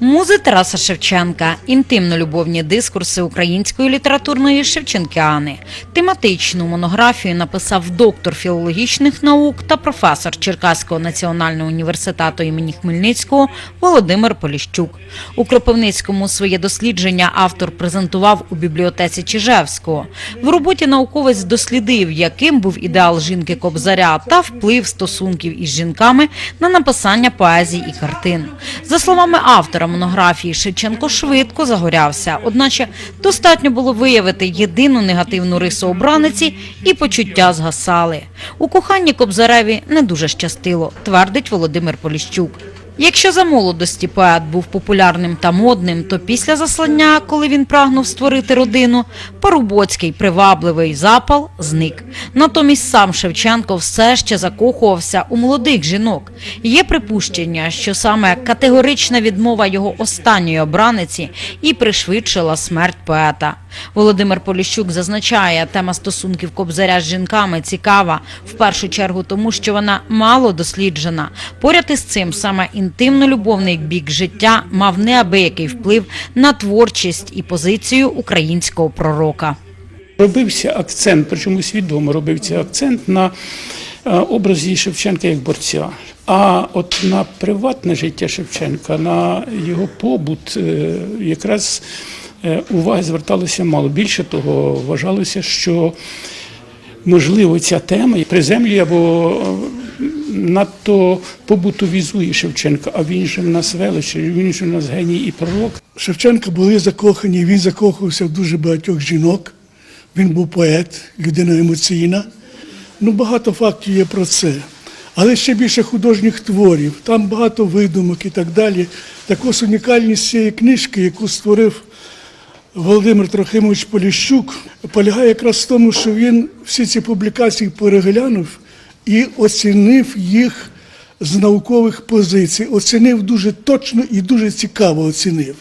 Музи Тараса Шевченка, інтимно-любовні дискурси української літературної Шевченкіани. Тематичну монографію написав доктор філологічних наук та професор Черкаського національного університету імені Хмельницького Володимир Поліщук. У Кропивницькому своє дослідження автор презентував у бібліотеці Чижевського. В роботі науковець дослідив, яким був ідеал жінки Кобзаря та вплив стосунків із жінками на написання поезій і картин. За словами автора монографії, Шевченко швидко загорявся, одначе достатньо було виявити єдину негативну рису обраниці, і почуття згасали. У коханні Кобзареві не дуже щастило, твердить Володимир Поліщук. Якщо за молодості поет був популярним та модним, то після заслання, коли він прагнув створити родину, Парубоцький привабливий запал зник. Натомість сам Шевченко все ще закохувався у молодих жінок. Є припущення, що саме категорична відмова його останньої обраниці і пришвидшила смерть поета. Володимир Поліщук зазначає, тема стосунків Кобзаря з жінками цікава в першу чергу тому, що вона мало досліджена. Поряд із цим саме інтимно-любовний бік життя мав неабиякий вплив на творчість і позицію українського пророка. Робився акцент, причому свідомо робився акцент на е, образі Шевченка як борця. А от на приватне життя Шевченка, на його побут, е, якраз уваги зверталося мало. Більше того, вважалося, що можливо ця тема приземлює або е, надто побутовізує Шевченка, а він же в нас велич, він же в нас геній і пророк. Шевченка були закохані, він закохався в дуже багатьох жінок. Він був поет, людина емоційна. Ну, багато фактів є про це. Але ще більше художніх творів, там багато видумок і так далі. Так ось унікальність цієї книжки, яку створив Володимир Трохимович Поліщук, полягає якраз в тому, що він всі ці публікації переглянув і оцінив їх з наукових позицій. Оцінив дуже точно і дуже цікаво оцінив.